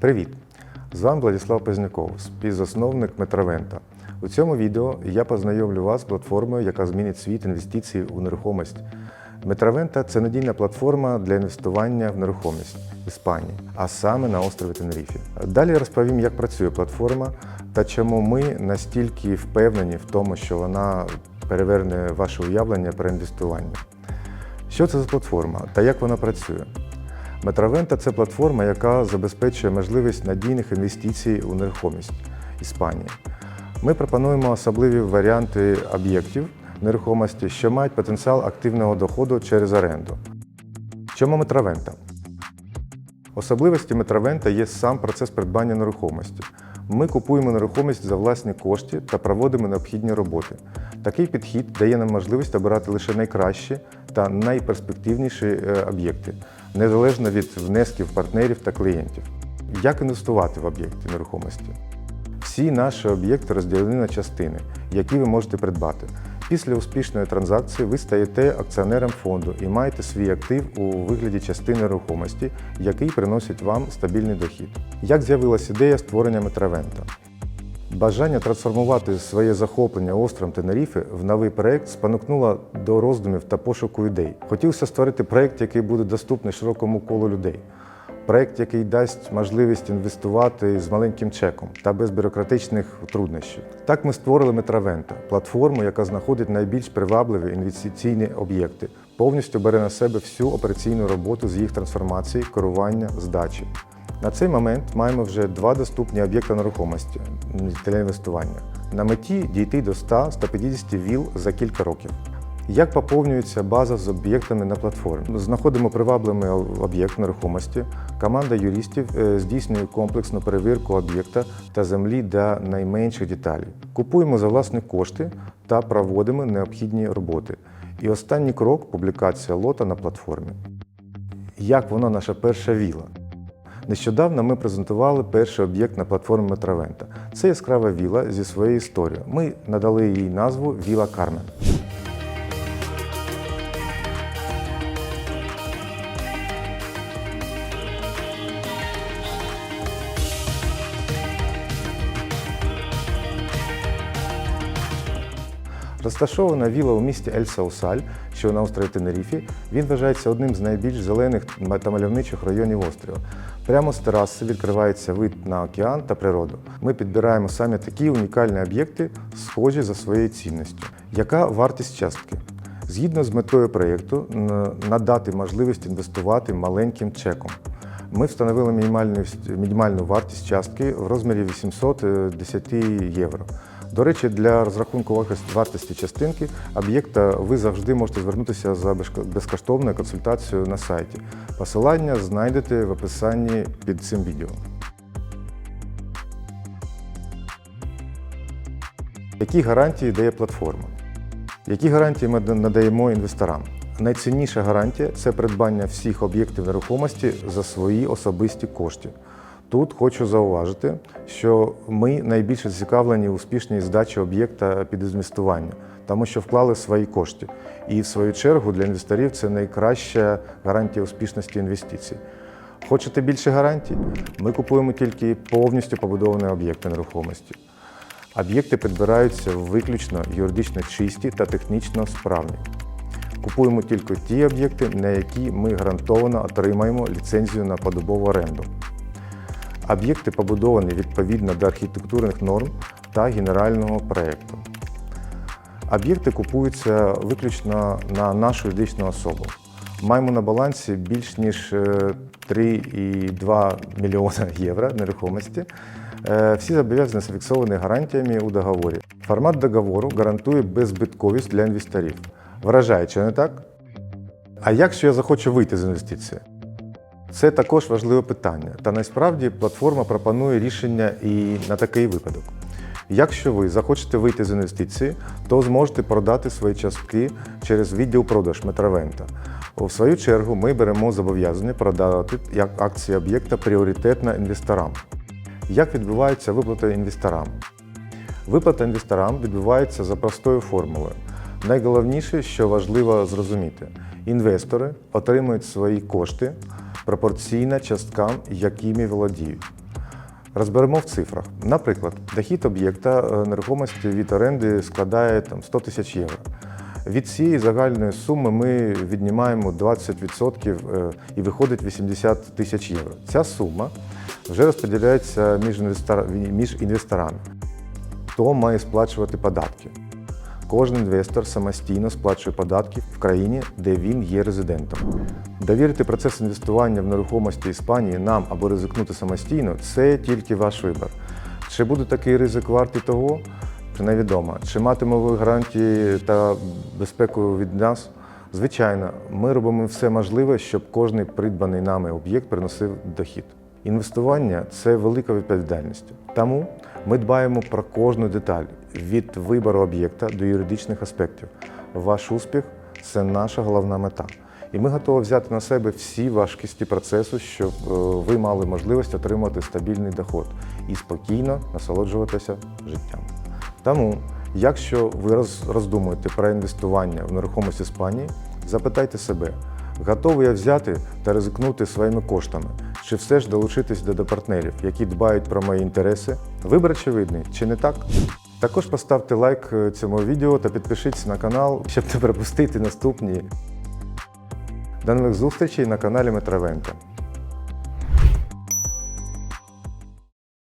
Привіт! З вами Владислав Позняков, співзасновник Метравента. У цьому відео я познайомлю вас з платформою, яка змінить світ інвестицій у нерухомість. Метравента це надійна платформа для інвестування в нерухомість в Іспанії, а саме на острові Тенеріфі. Далі розповім, як працює платформа та чому ми настільки впевнені в тому, що вона переверне ваше уявлення про інвестування. Що це за платформа та як вона працює? Метравента це платформа, яка забезпечує можливість надійних інвестицій у нерухомість Іспанії. Ми пропонуємо особливі варіанти об'єктів нерухомості, що мають потенціал активного доходу через оренду. Чому Метравента? Особливості Метравента є сам процес придбання нерухомості. Ми купуємо нерухомість за власні кошти та проводимо необхідні роботи. Такий підхід дає нам можливість обирати лише найкращі та найперспективніші е, об'єкти, незалежно від внесків партнерів та клієнтів. Як інвестувати в об'єкти нерухомості? Всі наші об'єкти розділені на частини, які ви можете придбати. Після успішної транзакції ви стаєте акціонером фонду і маєте свій актив у вигляді частини нерухомості, який приносить вам стабільний дохід. Як з'явилася ідея створення Метравента? Бажання трансформувати своє захоплення островом Тенеріфи в новий проект спонукнуло до роздумів та пошуку ідей. Хотілося створити проект, який буде доступний широкому колу людей. Проект, який дасть можливість інвестувати з маленьким чеком та без бюрократичних труднощів. Так ми створили Метравента платформу, яка знаходить найбільш привабливі інвестиційні об'єкти, повністю бере на себе всю операційну роботу з їх трансформації, керування, здачі. На цей момент маємо вже два доступні об'єкти нерухомості для інвестування. На меті дійти до 100-150 віл за кілька років. Як поповнюється база з об'єктами на платформі? Знаходимо привабливий об'єкт нерухомості. Команда юристів е, здійснює комплексну перевірку об'єкта та землі для найменших деталей. Купуємо за власні кошти та проводимо необхідні роботи. І останній крок публікація лота на платформі. Як воно наша перша віла? Нещодавно ми презентували перший об'єкт на платформі Метравента. Це яскрава віла зі своєю історією. Ми надали їй назву Віла Кармен. Розташована віла у місті Ель Саусаль, що на острові Тенеріфі, він вважається одним з найбільш зелених та мальовничих районів острова. Прямо з тераси відкривається вид на океан та природу. Ми підбираємо саме такі унікальні об'єкти, схожі за своєю цінністю. Яка вартість частки? Згідно з метою проєкту, надати можливість інвестувати маленьким чеком. Ми встановили мінімальну, мінімальну вартість частки в розмірі 810 євро. До речі, для розрахунку вартості- частинки об'єкта ви завжди можете звернутися за безкоштовною консультацією на сайті. Посилання знайдете в описанні під цим відео. Які гарантії дає платформа? Які гарантії ми надаємо інвесторам? Найцінніша гарантія це придбання всіх об'єктів нерухомості за свої особисті кошти. Тут хочу зауважити, що ми найбільше зацікавлені успішній здачі об'єкта під інвестування, тому що вклали свої кошти. І в свою чергу для інвесторів це найкраща гарантія успішності інвестицій. Хочете більше гарантій? Ми купуємо тільки повністю побудовані об'єкти нерухомості. Об'єкти підбираються виключно юридично чисті та технічно справні. Купуємо тільки ті об'єкти, на які ми гарантовано отримаємо ліцензію на подобову оренду. Об'єкти побудовані відповідно до архітектурних норм та генерального проєкту. Об'єкти купуються виключно на нашу юридичну особу. Маємо на балансі більш ніж е, 3,2 мільйона євро нерухомості. Е, Всі зобов'язані зафіксовані гарантіями у договорі. Формат договору гарантує беззбитковість для інвесторів. Вражає, не так? А якщо я захочу вийти з інвестиції? Це також важливе питання. Та насправді платформа пропонує рішення і на такий випадок. Якщо ви захочете вийти з інвестиції, то зможете продати свої частки через відділ продаж Метравента. У свою чергу ми беремо зобов'язання продати як акції об'єкта пріоритетно інвесторам. Як відбувається виплата інвесторам? Виплата інвесторам відбувається за простою формулою. Найголовніше, що важливо зрозуміти, інвестори отримують свої кошти пропорційно часткам, якими володіють. Розберемо в цифрах. Наприклад, дохід об'єкта е, нерухомості від оренди складає там, 100 тисяч євро. Від цієї загальної суми ми віднімаємо 20% е, і виходить 80 тисяч євро. Ця сума вже розподіляється між інвесторами. Хто має сплачувати податки? Кожен інвестор самостійно сплачує податки в країні, де він є резидентом. Довірити процес інвестування в нерухомості Іспанії нам або ризикнути самостійно це тільки ваш вибір. Чи буде такий ризик вартий того? Це невідомо. Чи матиме ви гарантії та безпеку від нас? Звичайно, ми робимо все можливе, щоб кожний придбаний нами об'єкт приносив дохід. Інвестування це велика відповідальність. Тому ми дбаємо про кожну деталь від вибору об'єкта до юридичних аспектів. Ваш успіх це наша головна мета. І ми готові взяти на себе всі важкісті процесу, щоб е, ви мали можливість отримати стабільний доход і спокійно насолоджуватися життям. Тому, якщо ви роз- роздумуєте про інвестування в нерухомість Іспанії, запитайте себе, готовий я взяти та ризикнути своїми коштами, чи все ж долучитись до, до партнерів, які дбають про мої інтереси? Вибір очевидний, чи не так? Також поставте лайк е, цьому відео та підпишіться на канал, щоб не пропустити наступні. До нових зустрічей на каналі Метровента.